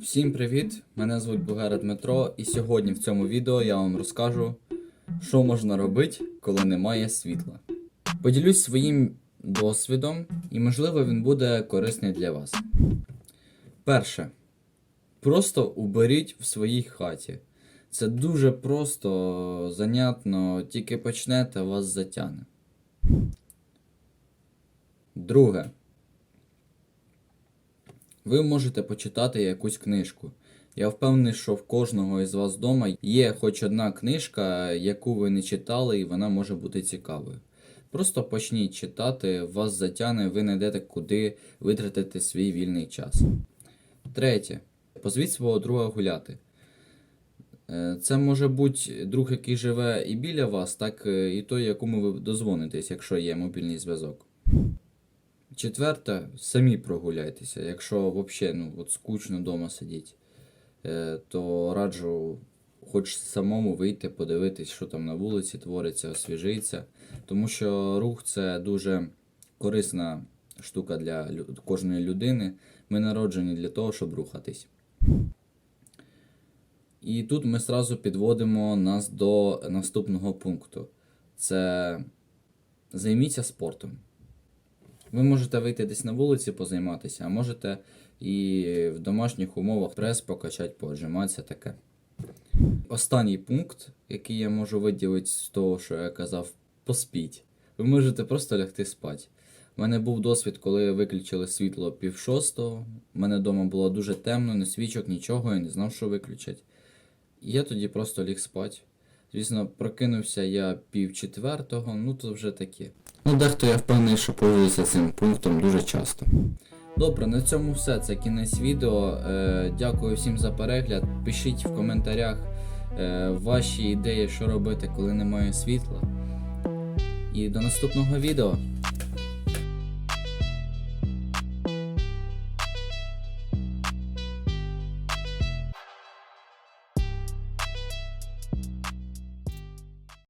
Всім привіт! Мене звуть Бугера Дмитро, і сьогодні в цьому відео я вам розкажу, що можна робити, коли немає світла. Поділюсь своїм досвідом, і можливо він буде корисний для вас. Перше. Просто уберіть в своїй хаті. Це дуже просто, занятно, тільки почнете, вас затягне. Друге. Ви можете почитати якусь книжку. Я впевнений, що в кожного із вас вдома є хоч одна книжка, яку ви не читали, і вона може бути цікавою. Просто почніть читати, вас затягне, ви знайдете, куди витратити свій вільний час. Третє. Позвіть свого друга гуляти. Е, Це може бути друг, який живе і біля вас, так е, і той, якому ви дозвонитесь, якщо є мобільний зв'язок. Четверте, самі прогуляйтеся. Якщо взагалі ну, скучно вдома сидіть, е, то раджу хоч самому вийти, подивитись, що там на вулиці твориться, освіжитися. Тому що рух це дуже корисна штука для кожної людини. Ми народжені для того, щоб рухатись. І тут ми сразу підводимо нас до наступного пункту. Це займіться спортом. Ви можете вийти десь на вулиці позайматися, а можете і в домашніх умовах прес покачати, поотжиматися таке. Останній пункт, який я можу виділити з того, що я казав, поспіть. Ви можете просто лягти спати. У мене був досвід, коли виключили світло пів шостого. У мене вдома було дуже темно, не свічок, нічого, я не знав, що виключать. Я тоді просто ліг спати. Звісно, прокинувся я пів четвертого, ну то вже таке. Ну, дехто я впевнений, що пользується цим пунктом дуже часто. Добре, на цьому все. Це кінець відео. Е, дякую всім за перегляд. Пишіть в коментарях е, ваші ідеї, що робити, коли немає світла. І до наступного відео.